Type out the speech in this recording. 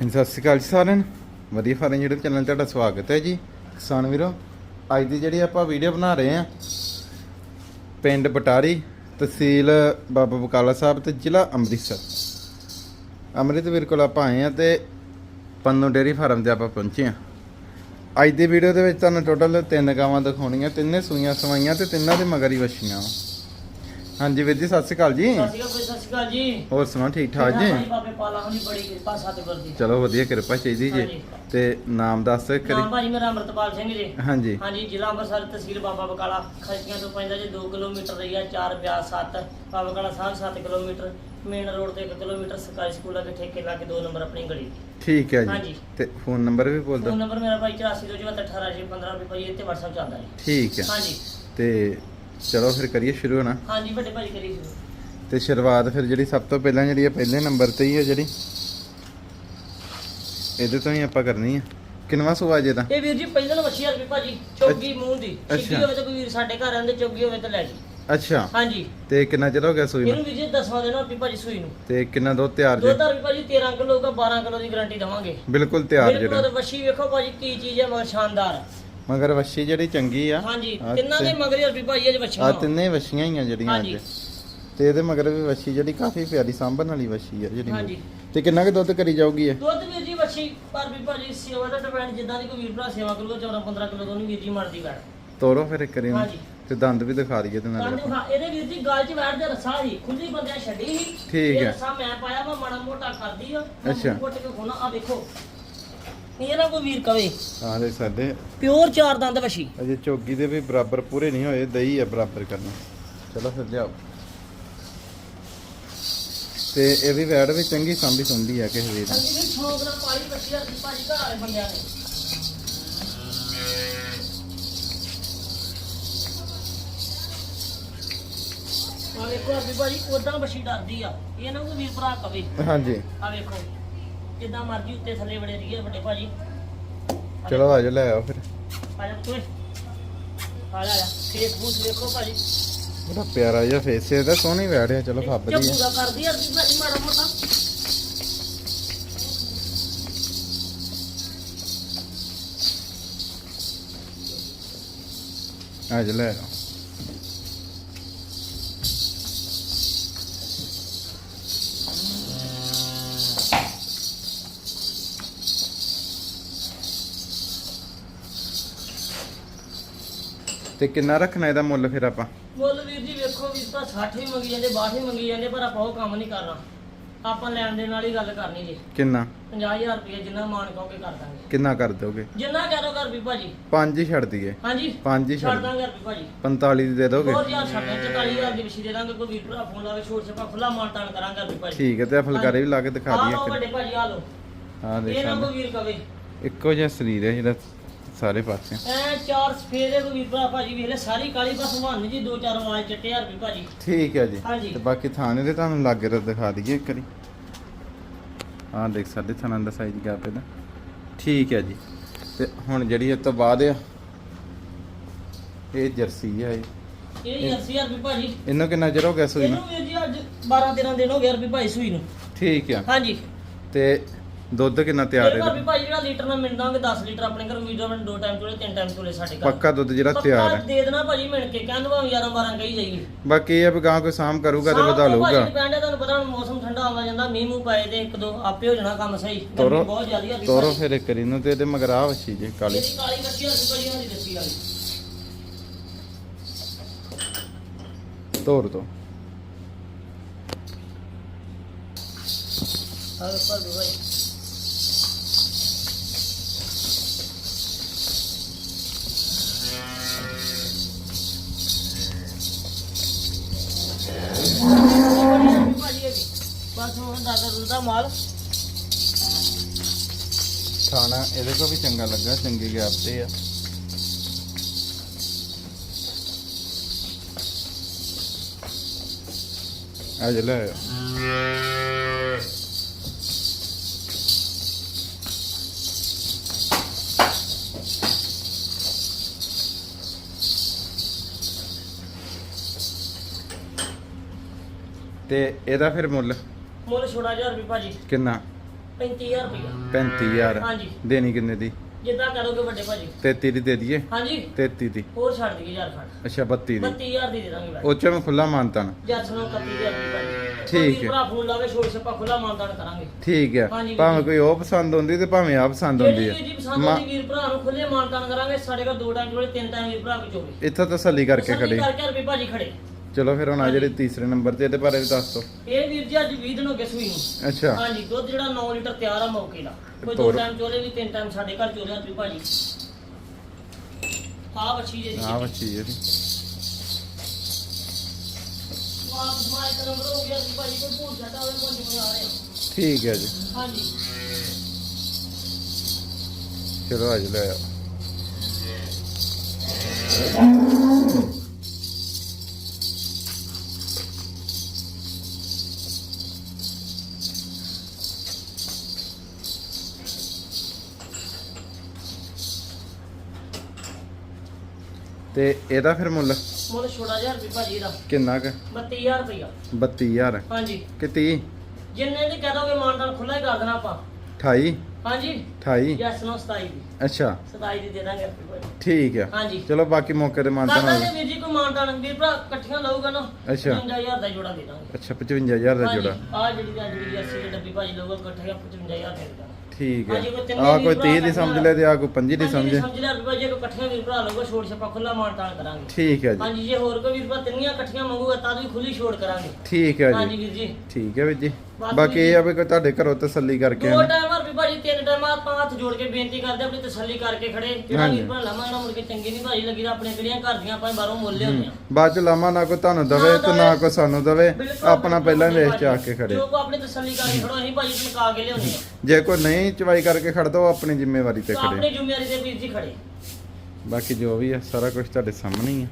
ਹਾਂਜੀ, ਸਤਿ ਸ਼੍ਰੀ ਅਕਾਲ ਜੀ ਸਾਰਿਆਂ ਨੂੰ। ਵਧੀਆ ਫਾਰਮ YouTube ਚੈਨਲ ਤੁਹਾਡਾ ਸਵਾਗਤ ਹੈ ਜੀ। ਕਿਸਾਨ ਵੀਰੋ, ਅੱਜ ਦੀ ਜਿਹੜੀ ਆਪਾਂ ਵੀਡੀਓ ਬਣਾ ਰਹੇ ਆ ਪਿੰਡ ਬਟਾਰੀ ਤਹਿਸੀਲ ਬਾਬਾ ਬਕਾਲਾ ਸਾਹਿਬ ਤੇ ਜ਼ਿਲ੍ਹਾ ਅੰਮ੍ਰਿਤਸਰ। ਅੰਮ੍ਰਿਤਵੀਰ ਕੋਲ ਆਪਾਂ ਆਏ ਆ ਤੇ ਪੰਨੂ ਡੇਰੀ ਫਾਰਮ ਤੇ ਆਪਾਂ ਪਹੁੰਚੇ ਆ ਅੱਜ ਦੀ ਵੀਡੀਓ ਦੇ ਵਿੱਚ ਤੁਹਾਨੂੰ ਟੋਟਲ ਤਿੰਨ ਗਾਵਾਂ ਦਿਖਾਉਣੀਆਂ, ਤਿੰਨੇ ਸੂਈਆਂ ਸਵਾਈਆਂ ਤੇ ਤਿੰਨਾਂ ਦੇ ਮਗਰ ਹੀ ਵੱਛੀਆਂ। ਵਾਂ। ਹਾਂਜੀ ਵੀਰ ਜੀ ਸਤਿ ਸ਼੍ਰੀ ਅਕਾਲ ਜੀ। ਸਤਿ ਸ਼੍ਰੀ ਅਕਾਲ ਭਾਈ, ਸਤਿ ਸ਼੍ਰੀ ਅਕਾਲ ਜੀ। ਹੋਰ ਸੁਣਾ ਠੀਕ ਠਾਕ ਜੀ? ਭਾਈ ਬਾਬੇ ਪਾਲਾ ਹੋਣੀ ਬੜੀ ਕਿਰਪਾ ਸਤਿਗੁਰ ਦੀ। ਚਲੋ ਵਧੀਆ ਕਿਰਪਾ ਚਾਹੀਦੀ ਜੀ। ਤੇ ਨਾਮ ਦੱਸ ਨਾਮ ਕਰੀ ਭਾਜੀ ਮੇਰਾ ਅਮਰਤਪਾਲ ਸਿੰਘ ਜੀ। ਹਾਂਜੀ। ਹਾਂਜੀ ਜ਼ਿਲ੍ਹਾ ਅੰਮ੍ਰਿਤਸਰ ਤਹਿਸੀਲ ਬਾਬਾ ਬਕਾਲਾ। ਖਰਚੀਆਂ ਤੋਂ ਪੈਂਦਾ ਜੀ 2 ਕਿਲੋਮੀਟਰ ਰਹੀ ਆ 4 Beas 7 Baba Bakala Sahib 7 kilometre. Main road ਤੇ 1 ਕਿਲੋਮੀਟਰ ਸਰਕਾਰੀ ਸਕੂਲ ਅੱਗੇ ਠੇਕੇ ਲਾ ਕੇ 2 ਨੰਬਰ ਆਪਣੀ ਗਲੀ। ਠੀਕ ਹੈ ਜੀ। ਹਾਂਜੀ। ਤੇ ਫੋਨ ਨੰਬਰ ਵੀ ਬੋਲ ਫੋਨ ਦਿਓ ਨੰਬਰ ਮੇਰਾ ਭਾਈ 842718 ਰੁਪਏ ਭਾਈ ਇੱਥੇ WhatsApp ਚੱਲਦਾ ਜੀ। ਠੀਕ ਹੈ। ਹਾਂਜੀ। ਤੇ ਚਲੋ ਫਿਰ ਕਰੀਏ ਸ਼ੁਰੂ ਨਾ? ਹਾਂਜੀ ਵੱਡੇ ਭਾਜੀ ਕਰੀ ਸ਼ੁਰੂ। ਤੇ ਸ਼ੁਰੂਆਤ ਫਿਰ ਜਿਹੜੀ ਸਭ ਤੋਂ ਪਹਿਲਾਂ ਜਿਹੜੀ ਹੈ ਪਹਿਲੇ ਨੰਬਰ ਤੇ ਹੀ ਹੈ ਜਿਹੜੀ। ਇਹਦੇ ਤੋਂ ਹੀ ਆਪਾਂ ਕਰਨੀ ਹੈ ਕਿੰਨਵਾ ਸੂਆ ਜੇ ਦਾ ਇਹ ਵੀਰ ਜੀ ਪਹਿਲਾਂ ਨੂੰ ਮੱਛੀ ਰੁਪਏ ਭਾਜੀ ਚੌਗੀ ਮੂੰਹ ਦੀ। ਅੱਛਾ। ਛਿੱਗੀ ਹੋਵੇ ਤਾਂ ਕੋਈ ਵੀਰ ਸਾਡੇ ਘਰ ਆਂਦੇ ਚੌਗੀ ਹੋਵੇ ਤਾਂ ਲੈ ਜੀ। ਅੱਛਾ। ਹਾਂਜੀ। ਤੇ ਕਿੰਨਾ ਚਿਰ ਹੋ ਗਿਆ ਸੂਈ ਨੂੰ? ਇਹਨੂੰ ਵੀ ਜੀ ਦਸਵਾਂ ਦੇਣਾ ਰੁਪਏ ਭਾਜੀ ਸੂਈ ਨੂੰ। ਤੇ ਕਿੰਨਾ ਦੁੱਧ ਤਿਆਰ ਦੁੱਧ ਜੇ? ਦਾ ਵੀ ਭਾਜੀ 13 ਕਿਲੋ ਦਾ 12 ਕਿਲੋ ਦੀ ਗਾਰੰਟੀ ਦਵਾਂਗੇ। ਬਿਲਕੁਲ ਤਿਆਰ ਬਿਲਕੁਲ ਜਿਹੜਾ ਤੇ ਵੱਛੀ ਵੇਖੋ ਭਾਜੀ ਕੀ ਚੀਜ਼ ਹੈ ਮਗਰ ਸ਼ਾਨਦਾਰ। ਮਗਰ ਵੱਛੀ ਜਿਹੜੀ ਚੰਗੀ ਆ। ਹਾਂਜੀ ਆਹ ਤਿੰਨਾਂ ਦੇ ਤੇ- ਮਗਰ ਰੁਪਏ ਭਾਜੀ ਅਜ ਵੱਛੀਆਂ ਆ ਤਿੰਨੇ ਵੱਛੀਆਂ ਹੀ ਆ ਜਿਹੜੀਆਂ ਹਾਂਜੀ। ਅੱਜ ਤੇ ਇਹਦੇ ਮਗਰ ਵੀ ਵੱਛੀ ਜਿਹੜੀ ਕਾਫੀ ਪਿਆਰੀ ਸਾਂਭਣ ਵਾਲੀ ਵੱਛੀ ਆ ਜਿਹੜੀ ਹਾਂਜੀ। ਤੇ ਕਿੰਨਾ ਕੁ ਦੁੱਧ ਕਰੀ ਜਾਊਗੀ ਇਹ? ਦੁੱਧ ਵੀਰ ਜੀ ਵੱਛੀ ਪਰ ਵੀ ਭਾਜੀ ਸੇਵਾ ਦਾ ਡਿਪੈਂਡ ਜਿੱਦਾਂ ਦੀ ਕੋਈ ਵੀਰ ਭਰਾ ਸੇਵਾ ਕਰੂਗਾ 14 15 ਕਿਲੋ ਤੋਂ ਨਹੀਂ ਵੀਰ ਜੀ ਮਰਦੀ ਵੜ ਤੋੜੋ ਫਿਰ ਇੱਕ ਵਾਰੀ ਹਾਂਜੀ। ਤੇ ਦੰਦ ਵੀ ਦਿਖਾ ਦਈਏ ਤੇ ਨਾਲ ਹਾਂ ਇਹਦੇ ਵੀਰ ਜੀ ਗਲ 'ਚ ਬੈਠਦੇ ਰੱਸਾ ਸੀ ਖੁੱਲੀ ਬੰਦਿਆਂ ਛੱਡੀ ਸੀ। ਠੀਕ ਇਹ ਹੈ। ਰੱਸਾ ਮੈਂ ਪਾਇਆ ਵਾ ਮਾੜਾ ਮੋਟਾ ਕਰਦੀ ਆ। ਅੱਛਾ। ਕੁੱਟ ਕੇ ਖੋਣਾ ਆ ਵੇਖੋ। ਇਹ ਨਾ ਕੋਈ ਵੀਰ ਕਵੇ। ਆ ਦੇ ਸਾਡੇ ਪਿਓਰ ਚਾਰ ਦੰਦ ਵੱਛੀ ਅਜੇ ਚੋਗੀ ਦੇ ਵੀ ਬਰਾਬਰ ਪੂਰੇ ਨਹੀਂ ਹੋਏ ਦਈ ਆ ਬਰਾਬਰ ਕਰਨਾ। ਚਲੋ ਫਿਰ ਲਿਆਓ। ਤੇ ਇਹ ਵੀ ਵੈੜ ਵੀ ਚੰਗੀ ਸਾਂਭੀ ਸੁੰਦੀ ਆ ਕਿਸੇ ਵੀਰ ਦੀ। ਹਾਂਜੀ ਵੀ ਸ਼ੌਂਕ ਨਾਲ ਪਾਲੀ ਬੱਚੀ ਦਾ ਭਾਜੀ ਘਰ ਵਾਲੇ ਬੰਦਿਆਂ ਨੇ ਆ ਵੇਖੋ ਅਭੀ ਭਾਜੀ ਉਦਾਂ ਬੱਚੀ ਡਰਦੀ ਆ। ਇਹ ਨਾ ਕੋਈ ਵੀਰ ਭਰਾ ਕਵੇ। ਹਾਂਜੀ। ਆ ਵੇਖੋ। ਜਿੱਦਾਂ ਮਰਜ਼ੀ ਉੱਤੇ ਥੱਲੇ ਬੜੇ ਰਹੀਏ ਵੱਡੇ ਭਾਜੀ। ਚਲੋ ਆ ਜਾ ਲੈ ਆਓ ਫਿਰ। ਆ ਜਾ ਤੂੰ ਆ ਜਾ ਜਾ। ਫੇਸਬੁੱਕ ਵੇਖੋ ਭਾਜੀ। ਬੜਾ ਪਿਆਰਾ ਜਿਹਾ ਫੇਸ ਇਹਦਾ ਸੋਹਣੀ ਵੈੜ ਆ ਚਲੋ ਫੱਬਦੀ ਆ। ਪੂਰਾ ਕਰਦੀ ਆ ਅਭੀ ਭਾਜੀ ਮਾੜਾ ਮੋਟਾ। ਆ ਜਾ ਲੈ ਆਓ। ਤੇ ਕਿੰਨਾ ਰੱਖਣਾ ਇਹਦਾ ਮੁੱਲ ਫਿਰ ਆਪਾਂ? ਮੁੱਲ ਵੀਰ ਜੀ ਵੇਖੋ ਵੀਰ ਤਾਂ 60 ਹੀ ਮੰਗੀ ਜਾਂਦੇ 62 ਹੀ ਮੰਗੀ ਜਾਂਦੇ ਪਰ ਆਪਾਂ ਉਹ ਕੰਮ ਨਹੀਂ ਕਰਨਾ। ਆਪਾਂ ਲੈਣ ਦੇ ਨਾਲ ਹੀ ਗੱਲ ਕਰਨੀ ਜੀ। ਕਿੰਨਾ? 50000 ਰੁਪਏ ਜਿੰਨਾ ਮਾਨ ਕਹੋਗੇ ਕਰ ਦਾਂਗੇ। ਕਿੰਨਾ ਕਰ ਦੋਗੇ ਜਿੰਨਾ ਕਹਿ ਕਰ ਵੀ ਭਾਜੀ। ਪੰਜ ਹੀ ਛੱਡ ਦਈਏ। ਹਾਂਜੀ ਪੰਜ ਹੀ ਛੱਡ ਛੱਡ ਦਾਂਗੇ ਰੁਪਏ ਭਾਜੀ। 45 ਦੀ ਦੇ ਦੋਗੇ? 2000 ਛੱਡ 44000 ਦੀ ਵਿਸ਼ੀ ਦੇ ਦਾਂਗੇ ਕੋਈ ਵੀਰ ਭਰਾ ਫੋਨ ਲਾਵੇ ਛੋਟ ਛਪਾ ਖੁੱਲਾ ਮਾਨ ਤਾਨ ਕਰਾਂਗੇ ਰੁਪਏ ਭਾਜੀ। ਠੀਕ ਹੈ ਤੇ ਆਹ ਫੁਲਕਾਰੀ ਵੀ ਲਾ ਕੇ ਦਿਖਾ ਆ ਦਈਏ ਲਓ ਫਿਰ ਵੱਡੇ ਭਾਜੀ ਆ ਲਓ। ਹਾਂ ਦੇਖ ਇਹ ਨਾ ਕੋਈ ਵੀਰ ਕਵੇ ਇੱਕੋ ਜਿਹਾ ਸਰੀਰ ਹੈ ਜਿਹੜਾ ਸਾਰੇ ਪਾਸੇ। ਐ ਚਾਰ ਸਫੇਦੇ ਕੋਈ ਵੀਰ ਭਰਾ ਭਾਜੀ ਵੇਖ ਲੈ ਸਾਰੀ ਕਾਲੀ ਬਸ ਹਵਾਨ ਜੀ ਦੋ ਚਾਰ ਵਾਲ ਚਿੱਟੇ ਹਜ਼ਾਰ ਰੁਪਏ ਭਾਜੀ। ਠੀਕ ਹੈ ਜੀ। ਹਾਂਜੀ। ਤੇ ਬਾਕੀ ਥਾਣੇ ਦੇ ਤੁਹਾਨੂੰ ਲਾਗੇ ਤੋਂ ਦਿਖਾ ਦਈਏ ਇੱਕ ਵਾਰੀ। ਆਹ ਦੇਖ ਸਕਦੇ ਥਾਣਾ ਦਾ ਸਾਈਜ਼ ਗੈਪ ਇਹਦਾ। ਠੀਕ ਹੈ ਜੀ। ਤੇ ਹੁਣ ਜਿਹੜੀ ਇਸ ਤੋਂ ਬਾਅਦ ਆ ਇਹ ਜਰਸੀ ਹੈ ਇਹ। ਇਹ 80000 ਰੁਪਏ ਭਾਜੀ। ਇਹਨੂੰ ਕਿੰਨਾ ਚਿਰ ਹੋ ਗਿਆ ਸੂਈ ਨੂੰ? ਇਹਨੂੰ ਵੀਰ ਜੀ ਅੱਜ 12 13 ਦਿਨ ਹੋ ਗਏ ਰੁਪਏ ਭਾਈ ਸੂਈ ਨੂੰ। ਠੀਕ ਆ। ਹਾਂਜੀ। ਤੇ ਦੁੱਧ ਕਿੰਨਾ ਤਿਆਰ ਹੈ ਵੀ ਭਾਈ ਜਿਹੜਾ ਲੀਟਰ ਨਾਲ ਮਿਲ ਦਾਂਗੇ 10 ਲੀਟਰ ਆਪਣੇ ਘਰ ਵੀਡੀਓ ਬਣ ਦੋ ਟਾਈਮ ਚੋਲੇ ਤਿੰਨ ਟਾਈਮ ਚੋਲੇ ਸਾਡੇ ਘਰ। ਪੱਕਾ ਦੁੱਧ ਜਿਹੜਾ ਤਿਆਰ ਹੈ। ਦੇ ਦੇਣਾ ਭਾਜੀ ਮਿਲ ਕੇ ਕਹਿੰਦਾ ਭਾਵੇਂ 11 12 ਕਹੀ ਜਾਈਏ। ਬਾਕੀ ਇਹ ਆ ਵੀ ਗਾਂ ਕੋਈ ਸਾਮ ਕਰੂਗਾ ਤੇ ਵਧਾ ਲਊਗਾ। ਡਿਪੈਂਡ ਹੈ ਤੁਹਾਨੂੰ ਪਤਾ ਹੁਣ ਮੌਸਮ ਠੰਡਾ ਆਉਂਦਾ ਜਾਂਦਾ ਮੀਂਹ ਮੂੰਹ ਪਏ ਤੇ ਇੱਕ ਦੋ ਆਪੇ ਹੋ ਜਾਣਾ ਕੰਮ ਸਹੀ। ਗਰਮੀ ਤੋਰੋ ਬਹੁਤ ਜ਼ਿਆਦੀ ਆ ਤੋਰੋ ਫਿਰ ਇੱਕ ਵਾਰੀ ਨੂੰ ਤੇ ਇਹਦੇ ਮਗਰ ਆ ਵੱਛੀ ਜੇ ਕਾਲੀ। ਇਹਦੀ ਕਾਲੀ ਕੱਚੀ ਆ ਭਾਜੀ ਉਹਦੀ ਦੱਸੀ ਵਾਲੀ ਤੋਰ ਦੋ। ਹਾਂ ਪਰ ਵੀ ਭਾਈ ਬਸ ਹੁਣ ਦਾਦਾ ਦੁੱਧ ਮਾਲ। ਖਾਣਾ, ਇਹਦੇ ਕੋ ਵੀ ਚੰਗਾ ਲੱਗਾ, ਚੰਗੀ ਗੈਪ ਤੇ ਆ। ਆ ਜਾ ਲੈ ਤੇ ਇਹਦਾ ਫਿਰ ਮੁੱਲ? ਮੁੱਲ ਛੋੜਾ 1000 ਰੁਪਏ ਭਾਜੀ। ਕਿੰਨਾ? 35000 ਰੁਪਏ। 35000 ਹਾਂਜੀ। ਦੇਣੀ ਕਿੰਨੇ ਦੀ? ਜਿੱਦਾਂ ਕਰੋਗੇ ਵੱਡੇ ਭਾਜੀ। 33 ਦੀ ਦੇ ਦਈਏ? ਹਾਂਜੀ। 33 ਦੀ। ਹੋਰ ਛੱਡ ਦਈਏ ਯਾਰ ਖੜ ਅੱਛਾ 32 ਦੀ। 32000 ਦੀ ਦੇ ਦਾਂਗੇ ਭਾਜੀ। ਉਹ ਚ ਮੈਂ ਖੁੱਲਾ ਮਾਨਤਾਨ ਜੱਸ ਨੂੰ 31000 ਦੀ ਭਾਜੀ। ਠੀਕ ਹੈ। ਭਰਾ ਫੋਨ ਲਾਵੇ ਛੋੜ ਛੱਪਾ ਖੁੱਲਾ ਮਾਨਦਾਨ ਕਰਾਂਗੇ। ਠੀਕ ਹੈ। ਹਾਂਜੀ, ਭਾਵੇਂ ਕੋਈ ਉਹ ਪਸੰਦ ਹੁੰਦੀ ਤੇ ਭਾਵੇਂ ਆ ਪਸੰਦ ਹੁੰਦੀ ਜਿਹੜੀ ਵੀ ਜੀ ਪਸੰਦ ਹੈ ਆਉਂਦੀ ਵੀਰ ਭਰਾ ਨੂੰ ਖੁੱਲੇ ਮਾਨਦਾਨ ਕਰਾਂਗੇ। ਸਾਡੇ ਕੋਲ ਦੋ ਟਾਈਮ ਚੋਲੇ ਤਿੰਨ ਟਾਈਮ ਵੀਰ ਭਰਾ ਕੋ ਚੋਲੇ ਇੱਥੋਂ ਤਸੱਲੀ ਕਰਕੇ ਖੜੇ। ਕਰਕੇ ਰੁਪਏ ਭਾਜੀ ਖੜੇ। ਚਲੋ ਫਿਰ ਹੁਣ ਆ ਜਿਹੜੇ ਤੀਸਰੇ ਨੰਬਰ ਤੇ ਇਹਦੇ ਬਾਰੇ ਵੀ ਦੱਸ ਦਿਓ। ਇਹ ਵੀਰ ਜੀ ਅੱਜ 20 ਦਿਨ ਹੋ ਗਏ ਸੂਈ ਨੂੰ। ਅੱਛਾ। ਹਾਂਜੀ ਦੁੱਧ ਜਿਹੜਾ 9 ਲੀਟਰ ਤਿਆਰ ਆ ਮੌਕੇ ਦਾ। ਕੋਈ ਦੋ ਤੋਰ। ਟਾਈਮ ਚੋਲੇ ਵੀ ਤਿੰਨ ਟਾਈਮ ਸਾਡੇ ਘਰ ਚੋਲੇ ਆ ਭਾਜੀ। ਆ ਬੱਚੀ ਜੀ ਆ ਬੱਚੀ ਇਹਦੀ। ਵਾਪਸ ਮਾਰ ਕਰ ਨੰਬਰ ਹੋ ਗਿਆ ਸੀ ਭਾਜੀ ਕੋਈ ਭੂਲ ਛੱਡਾ ਹੋਵੇ ਕੋਈ ਨਹੀਂ ਆ ਰਿਹਾ। ਠੀਕ ਹੈ ਜੀ। ਹਾਂਜੀ। ਚਲੋ ਅੱਜ ਲੈ ਆ ਤੇ ਇਹਦਾ ਫਿਰ ਮੁੱਲ? ਮੁੱਲ ਛੋਟਾ ਜਿਹਾ ਰੁਪਏ ਭਾਜੀ ਦਾ ਕਿੰਨਾ ਕੁ? 32000 ਰੁਪਇਆ। 32000 ਹਾਂਜੀ। ਕਿ 30 ਜਿੰਨੇ ਦੀ ਕਹਦੋਗੇ ਮਾਨਦਾਨ ਖੁੱਲਾ ਹੀ ਕਰ ਦੇਣਾ ਆਪਾਂ। 28 ਹਾਂਜੀ। 28 ਯੈਸ ਨੋ 27 ਦੀ। ਅੱਛਾ। 27 ਦੀ ਦੇ ਦਾਂਗੇ ਰੁਪਏ ਭਾਜੀ। ਠੀਕ ਹੈ ਹਾਂਜੀ। ਚਲੋ ਬਾਕੀ ਮੌਕੇ ਤੇ ਮਾਨਤਾ ਦਾਦਾ ਨਾਲ। ਜੀ ਵੀਰ ਜੀ ਕੋਈ ਮਾਨਦਾਨ ਵੀਰ ਭਰਾ ਇਕੱਠੀਆਂ ਲਊਗਾ ਨਾ ਅੱਛਾ। 55000 ਦਾ ਜੋੜਾ ਦੇ ਦਾਂਗੇ। ਅੱਛਾ 55000 ਦਾ ਜੋੜਾ। ਆ ਜਿਹੜੀ ਦਾ ਜਿਹੜੀ ਦੇ ਡੱਬੀ ਭਾਜੀ ਲਊਗਾ ਇਕੱਠੀਆਂ 55000 ਦੇ ਦਾਂਗੇ। ਠੀਕ ਹੈ। ਹਾਂਜੀ, ਕੋਈ ਤਿੰਨੇ ਆ ਵੀਰ ਕੋਈ ਭਰਾ 30 ਦੀ ਸਮਝ ਲੈ ਤੇ ਆ ਕੋਈ 25 ਦੀ ਸਮਝੇ ਸਮਝ ਲਿਆ ਰੁਪਏ ਜੇ ਕੋਈ ਇਕੱਠੀਆਂ ਵੀਰ ਭਰਾ ਲਊਗਾ ਛੋੜ ਛੱਪਾ ਖੁੱਲਾ ਮਾਨਦਾਨ ਕਰਾਂਗੇ। ਠੀਕ ਹੈ ਜੀ। ਹਾਂਜੀ ਜੇ ਹੋਰ ਕੋਈ ਵੀਰ ਭਰਾ ਤਿੰਨੀਆਂ ਇਕੱਠੀਆਂ ਮੰਗੂਗਾ ਤਾਂ ਵੀ ਖੁੱਲੀ ਛੋੜ ਕਰਾਂਗੇ। ਠੀਕ ਹੈ ਹਾਂਜੀ ਜੀ ਵੀਰ ਜੀ। ਠੀਕ ਹੈ ਵੀਰ ਜੀ। ਬਾਕੀ ਇਹ ਆ ਵੀ ਕੋਈ ਤੁਹਾਡੇ ਘਰੋਂ ਤਸੱਲੀ ਕਰਕੇ ਦੋ ਟਾਈਮ ਵੀ ਭਾਜੀ ਤਿੰਨ ਟਾਈਮ ਆਪਾਂ ਹੱਥ ਜੋੜ ਕੇ ਬੇਨਤੀ ਕਰਦੇ ਆਪਣੀ ਤਸੱਲੀ ਕਰਕੇ ਖੜੇ। ਜਿਹੜਾ ਹਾਂਜੀ। ਭਰਾ ਲਾਵਾਂ ਨਾ ਮੁੜ ਕੇ ਚੰਗੀ ਨਹੀਂ ਭਾਜੀ ਲੱਗੀ ਤਾਂ ਆਪਣੇ ਕਿਹੜੀਆਂ ਘਰ ਦੀਆਂ ਆਪਾਂ ਬਾਹਰੋਂ ਮੁੱਲ ਲਿਆਉਂਦੇ ਆ। ਬਾਅਦ ਚ ਲਾਮਾ ਨਾ ਕੋਈ ਤੁਹਾਨੂੰ ਦਵੇ ਤੇ ਨਾ। ਕੋਈ ਸਾਨੂੰ ਦਵੇ ਬਿਲਕੁਲ ਆਪਣਾ ਪਹਿਲਾਂ ਵੇਚ ਚ ਆ ਕੇ ਖੜੇ। ਜੋ ਕੋ ਆਪਣੀ ਤਸੱਲੀ ਕਰਕੇ ਖੜੋ ਅਸੀਂ ਭਾਜੀ ਚਮਕਾ ਕੇ ਲਿਆਉਂਦੇ ਆ। ਜੇ ਕੋਈ ਨਹੀਂ ਚਵਾਈ ਕਰਕੇ ਖੜਦਾ ਉਹ ਆਪਣੀ ਜ਼ਿੰਮੇਵਾਰੀ ਤੇ ਤਾਂ ਖੜੇ। ਆਪਣੀ ਜ਼ਿੰਮੇਵਾਰੀ ਤੇ ਵੀਰ ਜੀ ਖੜੇ। ਬਾਕੀ ਜੋ ਵੀ ਆ ਸਾਰਾ ਕੁਝ ਤੁਹਾਡੇ ਸਾਹਮਣੇ ਹੀ ਆ।